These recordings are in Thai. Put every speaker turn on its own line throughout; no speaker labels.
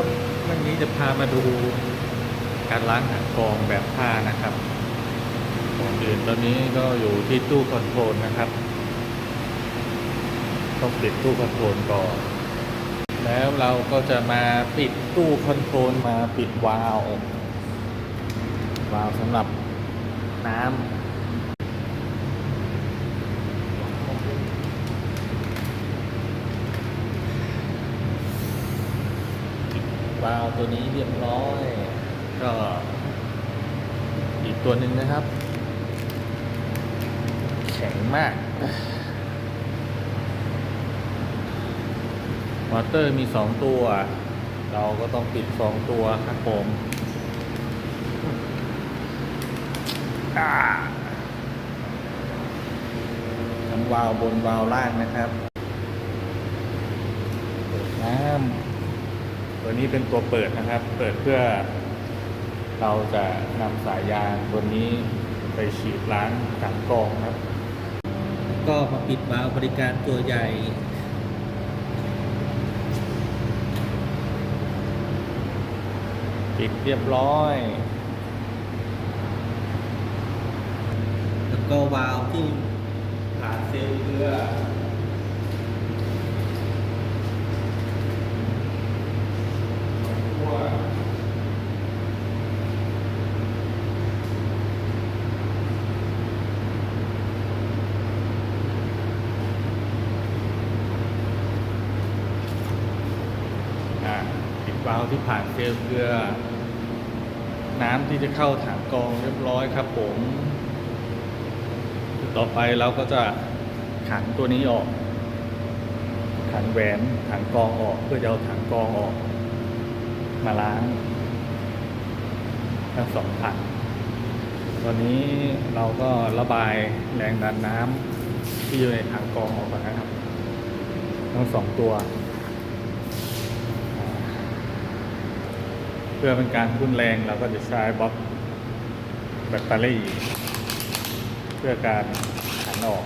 ครับวันนี้จะพามาดูการล้างหางกองแบบผ้านะครับก่อนอื่นตอนนี้ก็อยู่ที่ตู้คอนโทรลนะครับต้องปิดตู้คอนโทรลก่อน แล้วเราก็จะมาปิดตู้คอนโทรลมาปิดวาล์ววาล์วสำหรับน้ำ วาล์วตัวนี้เรียบร้อย ก็อีกตัวหนึ่งนะครับ แข็งมากมอเตอร์มีสองตัว เราก็ต้องปิดสองตัวครับผมอ่าทั้งวาล์วบนวาล์วล่างนะครับเปิดน้ำ ตัวนี้เป็นตัวเปิดนะครับ เปิดเพื่อเราจะนำสายยางตัวนี้ไปฉีดล้างถังกรองครับ
ก็มาปิดวาล์วบริการตัวใหญ่
ปิดเรียบร้อย
แล้วก็วาล์วที่ผ่านเซลล์เกลือ
อ่าปิดวาล์วที่ผ่านเซลเกลือน้ำที่จะเข้าถังกองเรียบร้อยครับผม ต่อไปเราก็จะขันตัวนี้ออก ขันแหวนถังกองออกเพื่อจะเอาถังกองออก มาล้างทั้งสองถังตอนนี้เราก็ระบายแรงดันน้ำที่อยู่ในถังกรองออกก่อนนะครับ ทั้งสองตัว เพื่อเป็นการทุ่นแรงเราก็จะใช้บล็อกแบตเตอรี่ เพื่อการขันออก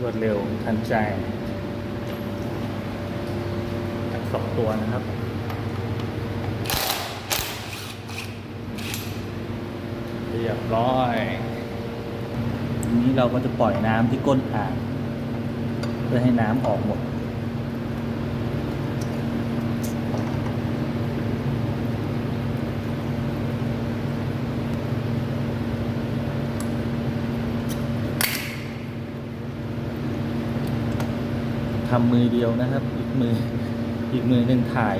รวดเร็วทันใจทั้งสองตัวนะครับเรียบร้อย
ทีนี้เราก็จะปล่อยน้ำที่ก้นอ่างเพื่อให้น้ำออกหมด ทำมือเดียวนะครับ อีกมืออีกมือหนึ่งถ่าย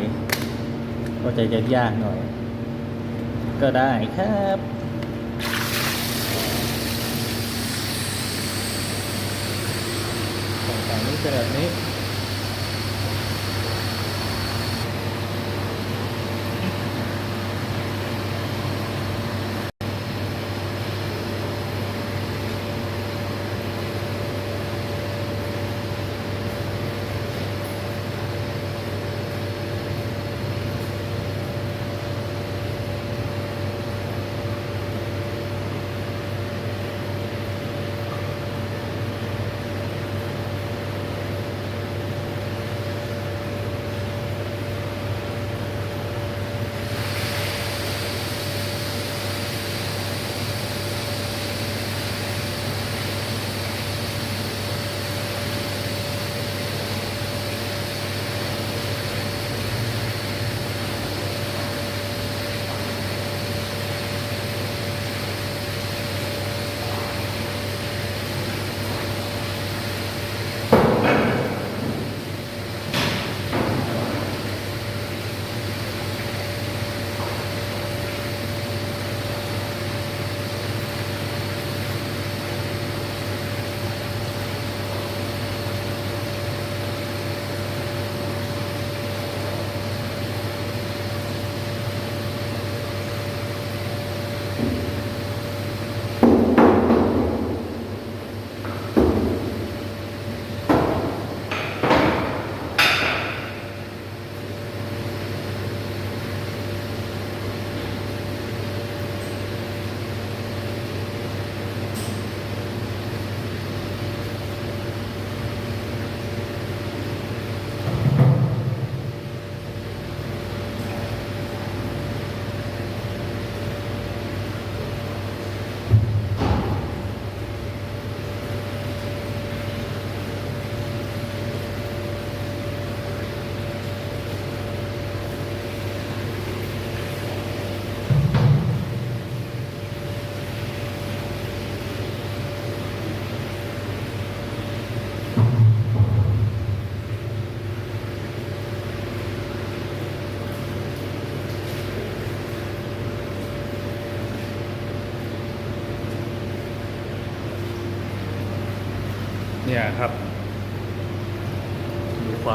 ก็จะยากๆหน่อย ก็ได้ครับ
แต่งนี้เป็นแบบนี้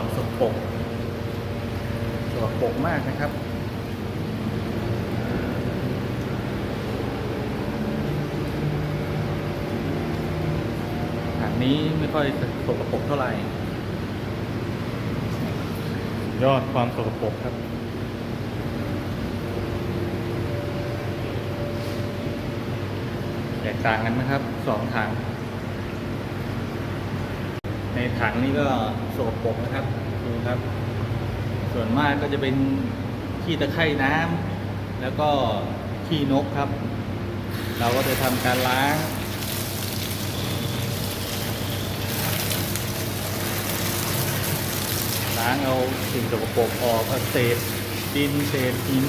ความสกปรกสกปรกมากนะครับถังนี้ไม่ค่อยสกปรกเท่าไหร่ ยอดความสกปรกครับแตกต่างกันนะครับสองถัง ในถังนี้ก็โสกปกนะครับดูครับ ส่วนมากก็จะเป็นขี้ตะไคร่น้ำแล้วก็ขี้นกครับ เราก็จะทำการล้างล้างเอาสิ่งสกปรกออกเอาเศษดินเศษหิน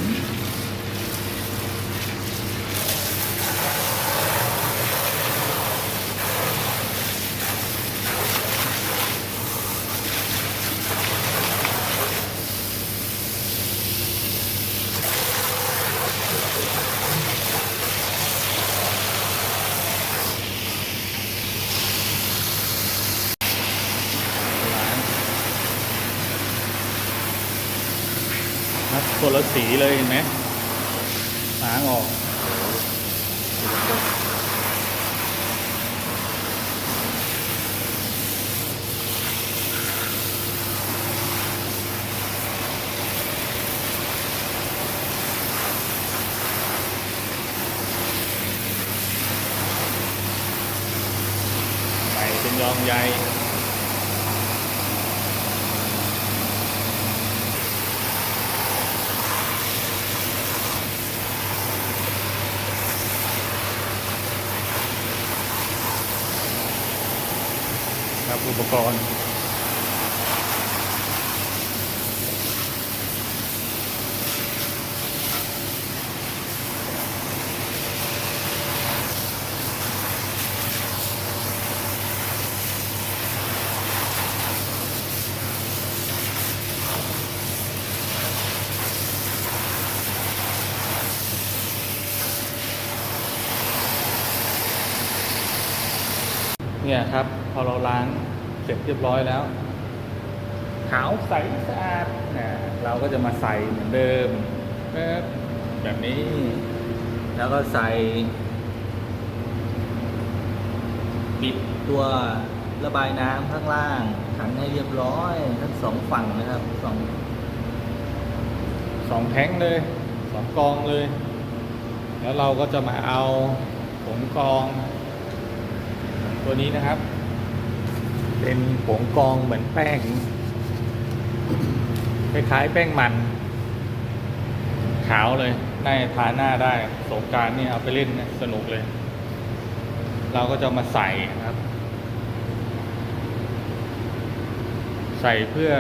ละสีเลยเห็นไหมล้างออกใส่เป็นยองใย อุปกรณ์ เนี่ยครับ พอเราล้าง เสร็จเรียบร้อยแล้ว ขาวใสสะอาดนะเราก็จะมาใส่เหมือนเดิมแบบแบบนี้ แล้วก็ใส่ปิดตัวระบายน้ำข้างล่างขันให้เรียบร้อยทั้งสองฝั่งนะครับสองสองแท้งเลยสองกองเลย แล้วเราก็จะมาเอาผงกอง ตัวนี้นะครับ เป็นผงกองเหมือนแป้งคล้ายๆแป้งมัน ขาวเลยน่าทาหน้าได้ สงการนี่เอาไปเล่นนะสนุกเลย เราก็จะมาใส่ครับ ใส่เพื่อ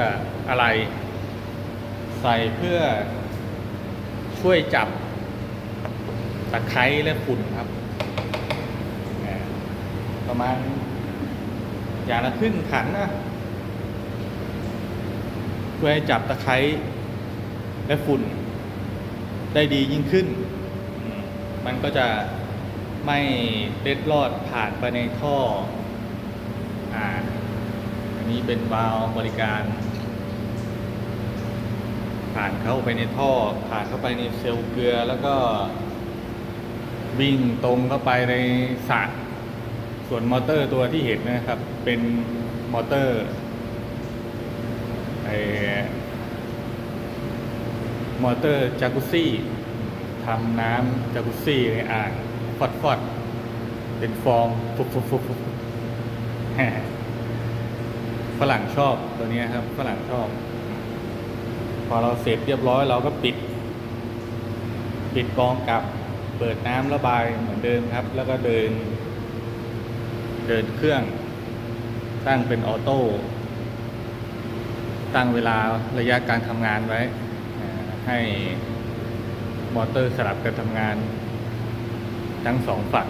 อะไร ใส่เพื่อช่วยจับตะไคร้และฝุ่นครับ ประมาณ อย่างละครึ่งขันนะเพื่อให้จับตะไคร้และฝุ่น ได้ดียิ่งขึ้นมมันก็จะไม่เล็ดลอดผ่านไปในท่ออ่าอันนี้เป็นวาล์วบริการ ผ่านเข้าไปในท่อ ผ่านเข้าไปในเซลล์เกลือแล้วก็วิ่งตรงเข้าไปในสระ ส่วนมอเตอร์ตัวที่เห็นนะครับ เป็นมอเตอร์ไอมอเตอร์จากุซี่ทำน้ำจากุซี่ในอ่างฟอดฟอดเป็นฟองฟุบฟุบฟุบฟุบแหมฝรั่งชอบตัวนี้ครับฝรั่งชอบ พอเราเสร็จเรียบร้อยเราก็ปิด ปิดกองกลับเปิดน้ำระบายเหมือนเดิมครับ แล้วก็เดิน เดินเครื่อง ตั้งเป็นออโต้ ตั้งเวลาระยะการทำงานไว้ ให้มอเตอร์สลับกันทำงาน ทั้งสองฝั่ง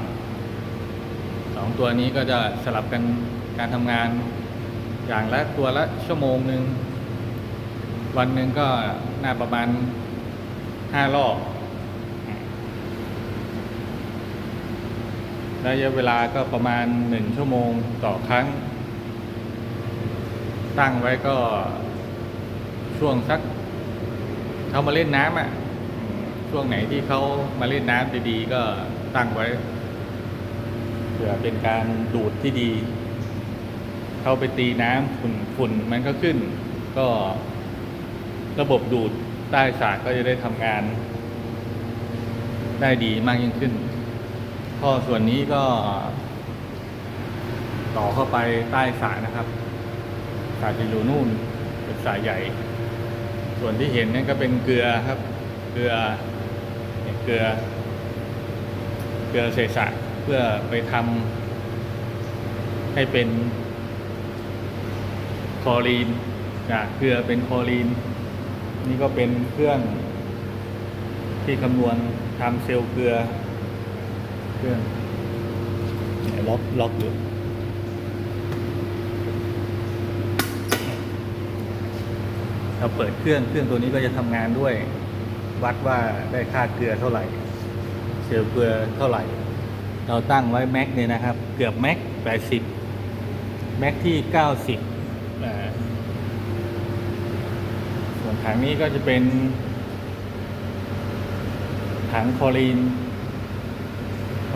สองตัวนี้ก็จะสลับกันการทำงานอย่างละตัวละชั่วโมงหนึ่ง วันหนึ่งก็น่าประมาณห้ารอบ ระยะเวลาก็ประมาณหนึ่งชั่วโมงต่อครั้ง ตั้งไว้ก็ช่วงสักเขามาเล่นน้ำอะช่วงไหนที่เขามาเล่นน้ำดีๆก็ตั้งไว้เผื่อเป็นการดูดที่ดี เข้าไปตีน้ำฝุ่นฝุ่นมันก็ขึ้น ก็ระบบดูดใต้สระก็จะได้ทำงาน ได้ดีมากยิ่งขึ้น ท่อส่วนนี้ก็ ต่อเข้าไปใต้สระนะครับสระจะอยู่นู่นเป็นสระใหญ่ ส่วนที่เห็นนั่นก็เป็นเกลือครับ เกลือเกลือ เกลือเศษสะเพื่อไปทำให้เป็นคลอรีนจากเกลือเป็นคลอรีน นี่ก็เป็นเครื่องที่คำนวณทำเซลล์เกลือ เครื่อนล็อกล็อกอยู่เราเปิดเครื่องเครื่องตัวนี้ก็จะทำงานด้วย วัดว่าได้ค่าเกลือเท่าไหร่เซลล์เกลือเท่าไหร่ เราตั้งไว้แม็กเนี่ยนะครับ เกือบแม็กแปดสิบแม็กที่เก้าสิบส่วนถังนี้ก็จะเป็นถังคลอรีน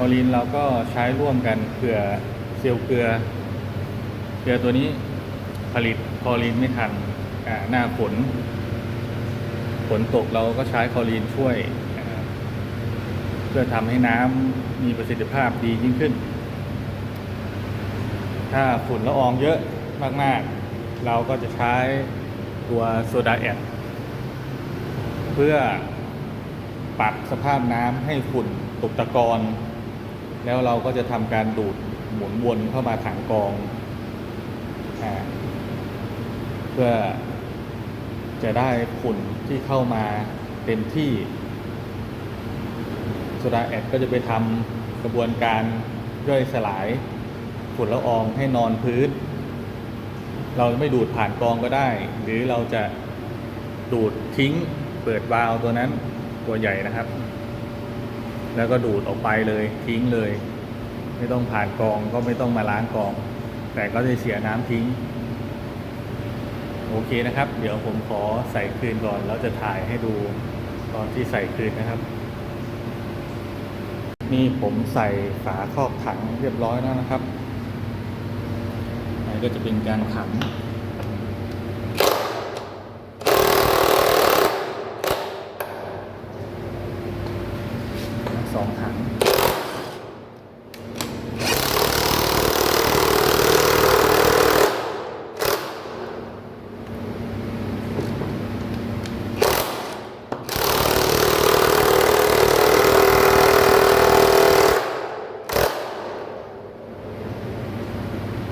คลอรีนเราก็ใช้ร่วมกันเผื่อเซลล์เกลือ เกลือตัวนี้ผลิตคอรีนไม่ทันหน้าฝนฝนตกเราก็ใช้คอรีนช่วย เพื่อทำให้น้ำมีประสิทธิภาพดียิ่งขึ้น ถ้าฝุ่นละอองเยอะมาก ๆ เราก็จะใช้ตัวโซดาแอดเพื่อปรับสภาพน้ำให้ฝุ่นตกตะกอน แล้วเราก็จะทำการดูดหมุนวนเข้ามาถังกองเพื่อจะได้ฝุ่นที่เข้ามาเต็มที่โซดาแอดก็จะไปทำกระบวนการย่อยสลายฝุ่นละอองให้นอนพื้น เราไม่ดูดผ่านกองก็ได้ หรือเราจะดูดทิ้งเปิดวาล์วตัวนั้นตัวใหญ่นะครับ แล้วก็ดูดออกไปเลยทิ้งเลย ไม่ต้องผ่านกองก็ไม่ต้องมาล้างกอง แต่ก็จะเสียน้ำทิ้ง โอเคนะครับ เดี๋ยวผมขอใส่คืนก่อนแล้วจะถ่ายให้ดูตอนที่ใส่คืนนะครับ นี่ผมใส่ฝาครอบถังเรียบร้อยแล้วนะครับอันนี้ก็จะเป็นการขัน สองถัง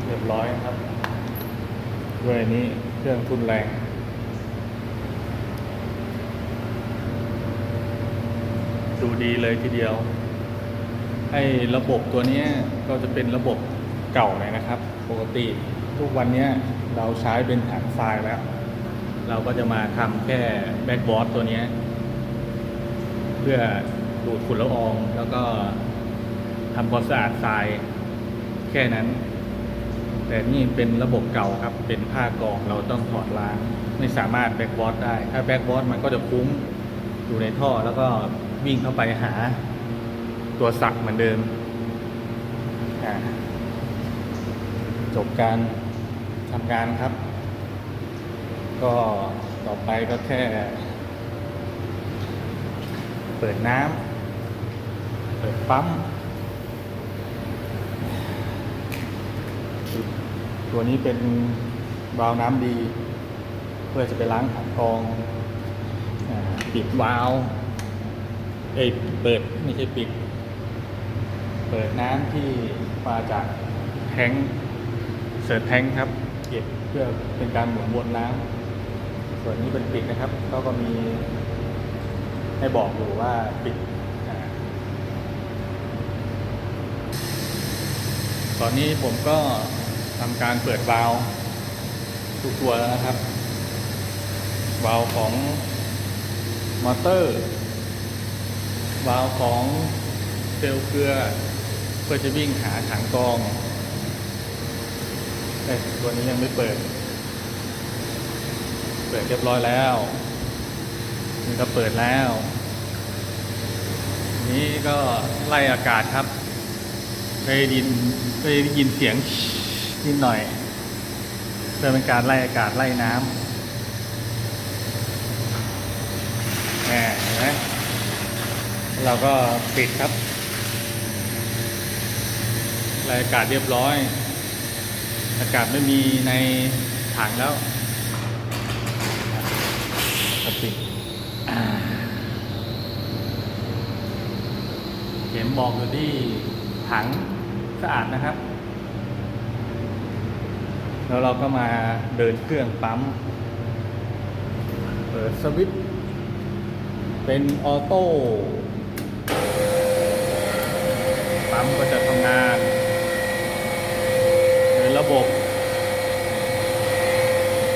เรียบร้อยนะครับ ด้วยอันนี้เค รุนแรง ดูดีเลยทีเดียว ให้ระบบตัวนี้ก็จะเป็นระบบเก่าเลยนะครับ ปกติทุกวันนี้เราใช้เป็นถังทรายแล้ว เราก็จะมาทำแค่แบ็กบอร์ดตัวนี้ เพื่อดูดฝุ่นละอองแล้วก็ทำความสะอาดทรายแค่นั้น แต่นี่เป็นระบบเก่าครับ เป็นผ้ากองเราต้องถอดล้าง ไม่สามารถแบ็กบอร์ดได้ ถ้าแบ็กบอร์ดมันก็จะคุ้งอยู่ในท่อแล้วก็วิ่งเข้าไปหาตัวสักเหมือนเดิม จบการทำงานครับ ก็ต่อไปก็แค่ เปิดน้ำ เปิดปั๊ม ตัวนี้เป็นวาล์วน้ำดี เพื่อจะไปล้างถังกรองปิดวาล์วเอ้ยเปิดไม่ใช่ปิด เปิดน้ำที่มาจากแทงเสิร์ฟแทงครับ เก็บเพื่อเป็นการหมุนวนน้ำส่วนนี้เป็นปิดนะครับเขาก็มีให้บอกอยู่ว่าปิดตอนนี้ผมก็ ทำการเปิดวาล์วทุกตัวแล้วนะครับ วาล์วของมอเตอร์ วาล์วของเซลล์เกลือเพื่อจะวิ่งหาถังกองเอ้ตัวนี้ยังไม่เปิด เปิดเรียบร้อยแล้วนี่ก็เปิดแล้ว นี่ก็ไล่อากาศครับได้ยินได้ยินเสียง นิดหน่อย เพื่อเป็นการไล่อากาศไล่น้ำแหมเห็นไหมเราก็ปิดครับไล่อากาศเรียบร้อย อากาศไม่มีในถังแล้วก็ปิดเข็มบอกอยู่ที่ถังสะอาดนะครับ แล้วเราก็มาเดินเครื่องปั๊ม เปิดสวิตช์เป็นออโต้ ปั๊มก็จะทำงานเดินระบบ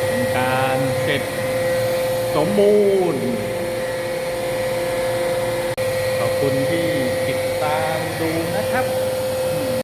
เป็นการเสร็จสมบูรณ์